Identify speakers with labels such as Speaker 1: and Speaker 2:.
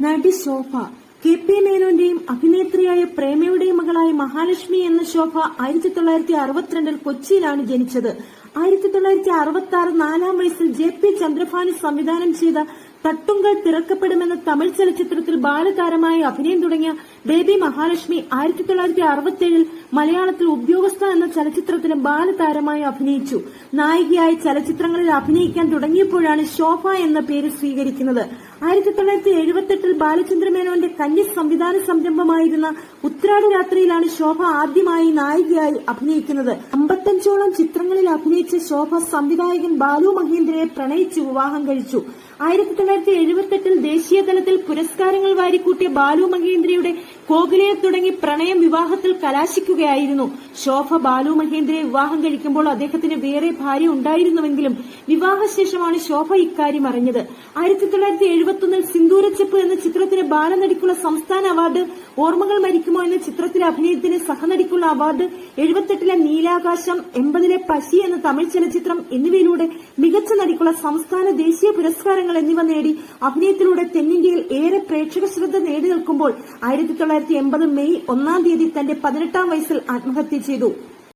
Speaker 1: നടി sofa K P മേനോന്റെയും മകളായ മഹാലക്ഷ്മി എന്ന ശോഭ ആയിരത്തി തൊള്ളായിരത്തി അറുപത്തിരണ്ടിൽ കൊച്ചിയിലാണ് ജനിച്ചത്. ആയിരത്തി തൊള്ളായിരത്തി അറുപത്തി ആറ് നാലാം വയസ്സിൽ ജെ പി ചന്ദ്രഭാനു സംവിധാനം ചെയ്ത തട്ടുങ്കൾ തിറക്കപ്പെടുമെന്ന തമിഴ് ചലച്ചിത്രത്തിൽ ബാലതാരമായി അഭിനയം തുടങ്ങിയ ബേബി മഹാലക്ഷ്മി ആയിരത്തി തൊള്ളായിരത്തി അറുപത്തിയേഴിൽ മലയാളത്തിൽ ഉദ്യോഗസ്ഥ എന്ന ചലച്ചിത്രത്തിലും ബാലതാരമായി അഭിനയിച്ചു. നായികയായി ചലച്ചിത്രങ്ങളിൽ അഭിനയിക്കാൻ തുടങ്ങിയപ്പോഴാണ് ശോഭ എന്ന പേര് സ്വീകരിക്കുന്നത്. ആയിരത്തി തൊള്ളായിരത്തി എഴുപത്തെട്ടിൽ ബാലചന്ദ്രമേനോന്റെ കന്യ സംവിധാന സംരംഭമായിരുന്ന ഉത്രാട രാത്രിയിലാണ് ശോഭ ആദ്യമായി നായികയായി അഭിനയിക്കുന്നത്. അമ്പത്തഞ്ചോളം ചിത്രങ്ങളിൽ അഭിനയിച്ച ശോഭ സംവിധായകൻ ബാലു മഹേന്ദ്രയെ പ്രണയിച്ച് വിവാഹം കഴിച്ചു. ആയിരത്തി തൊള്ളായിരത്തി എഴുപത്തെട്ടിൽ ദേശീയതലത്തിൽ പുരസ്കാരങ്ങൾ വാരിക്കൂട്ടിയ ബാലു മഹേന്ദ്രയുടെ കോകിലയെ തുടങ്ങി പ്രണയം വിവാഹത്തിൽ കലാശിക്കുകയായിരുന്നു. ശോഭ ബാലു മഹേന്ദ്രയെ വിവാഹം കഴിക്കുമ്പോൾ അദ്ദേഹത്തിന് വേറെ ഭാര്യ ഉണ്ടായിരുന്നുവെങ്കിലും വിവാഹശേഷമാണ് ശോഭ ഇക്കാര്യം അറിഞ്ഞത്. ആയിരത്തി തൊള്ളായിരത്തി എഴുപത്തൊന്നിൽ സിന്ദൂരച്ചെപ്പ് എന്ന ചിത്രത്തിന് ബാലനടിക്കുള്ള സംസ്ഥാന അവാർഡ് ഓർമ്മകൾ മരിക്കുമോ എന്ന ചിത്രത്തിലെ അഭിനയത്തിന് സഹനടിക്കുള്ള അവാർഡ് എഴുപത്തെട്ടിലെ നീലാകാശം എൺപതിലെ പശി എന്ന തമിഴ് ചലച്ചിത്രം എന്നിവയിലൂടെ മികച്ച നടിക്കുള്ള സംസ്ഥാന ദേശീയ പുരസ്കാരങ്ങൾ എന്നിവ നേടി അഭിനയത്തിലൂടെ തെന്നിന്ത്യയിൽ ഏറെ പ്രേക്ഷക ശ്രദ്ധ നേടി നിൽക്കുമ്പോൾ ആയിരത്തി തൊള്ളായിരത്തി എൺപത് മെയ് ഒന്നാം തീയതി തന്റെ പതിനെട്ടാം വയസ്സിൽ ആത്മഹത്യ ചെയ്തു.